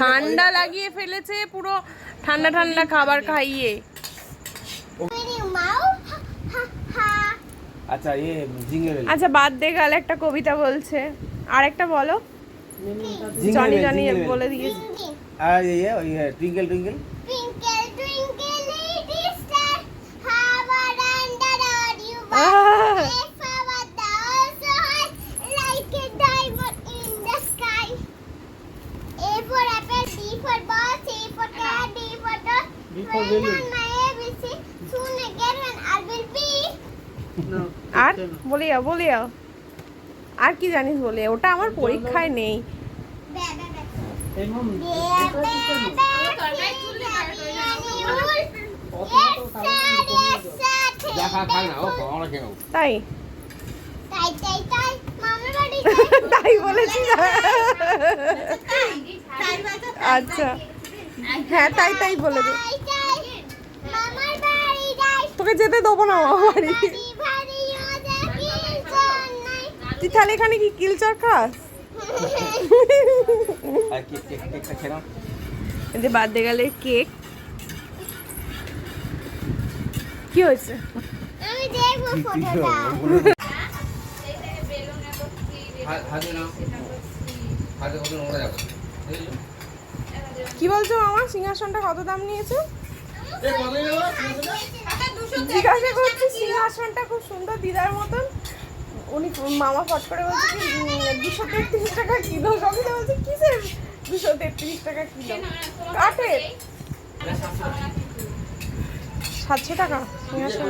ঠান্ডা লাগিয়ে ফেলেছে পুরো ঠান্ডা ঠান্ডা খাবার খাইয়ে। আচ্ছা এ জিঙ্গেল আচ্ছা বাদ দে গেল একটা কবিতা বলছে। আর একটা বলো জনি জনি বলে দিয়েছি। আর ইয়ে ওই টুইঙ্কেল টুইঙ্কেল। আর বলে যাও বলে যাও আর কি জানিস বলে ওটা আমার পরীক্ষায় নেই তাই তাই তাই তাই মামার বাড়ি তাই বলেছি আচ্ছা হ্যাঁ তাই তাই বলে দে তোকে যেতে দেবো না আমার বাড়ি। তুই তাহলে এখানে কি কিলচর খাস? যে বার্থডে গেলে কেক। কি হয়েছে? কি বলছো আমার সিংহাসনটা কত দাম নিয়েছে? জিজ্ঞাসা করছি সিংহাসনটা খুব সুন্দর দিদার মতন। উনি মামা ফট করে বলছে কি দুশো তেত্রিশ টাকা কিলো। সবিতা বলছে কিসের দুশো তেত্রিশ টাকা কিলো? কাঠের। সাতশো টাকা সিংহাসন।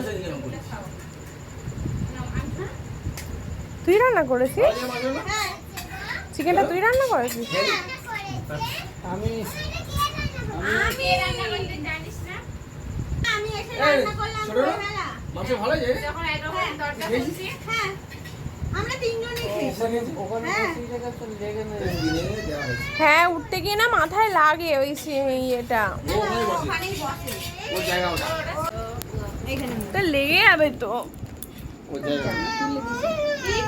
তুই রান্না করেছিস? চিকেনটা তুই রান্না করেছিস? আমি আমি রান্না করতে জানিস না আমি এসে হ্যাঁ আমরা তিনজনই হ্যাঁ। উঠতে গিয়ে না মাথায় লাগে ওই সে- ইয়েটা। তো লেগে যাবে তো।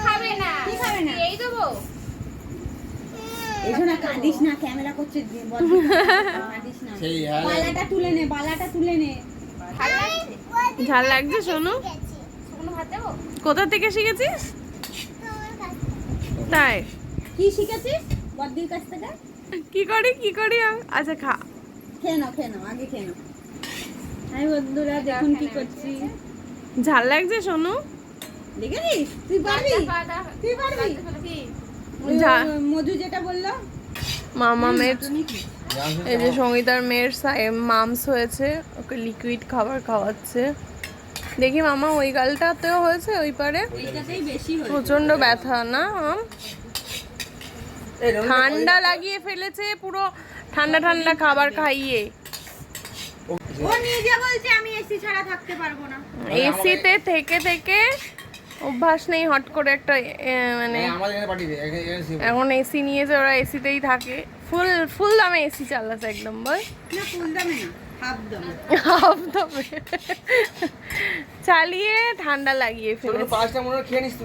খাবে না? খাবে না? এই দেবো। এসো কাঁদিস না ক্যামেরা করছে সেই হ্যাঁ। বালাটা তুলে নে বালাটা তুলে নে। ঝাল লাগছে দেবো কোথা থেকে শিখেছিস তাই কি শিখেছিস বদ্দির কাছ থেকে কি করি কি করি? আচ্ছা খা খেয়ে নাও খেয়ে নাও আগে খেয়ে নাও হাই বন্ধুরা দেখুন কি করছি ঝাল লাগছে শোনো দেখেছিস তুই পারবি তুই পারবি মধু যেটা বলল মামা মেয়ের এই যে সঙ্গীতার মেয়ের মামস হয়েছে ওকে লিকুইড খাবার খাওয়াচ্ছে। দেখি মামা ওই গালটাতেও হয়েছে ওই পারে? প্রচণ্ড ব্যথা না ঠান্ডা লাগিয়ে ফেলেছে পুরো ঠান্ডা ঠান্ডা খাবার খাইয়ে। ও নিজে বলছে আমি এসি ছাড়া থাকতে পারব না। এসিতে থেকে থেকে অভ্যাস নেই হট করে একটা মানে হ্যাঁ, আমাদের এখানে এসি নিয়ে যে ওরা এসিতেই থাকে। ফুল ফুল দামে এসি চালাচ্ছে একদম বল। না দামে না হাফ দামে। হাফ দামে। চালিয়ে ঠান্ডা লাগিয়ে ছোট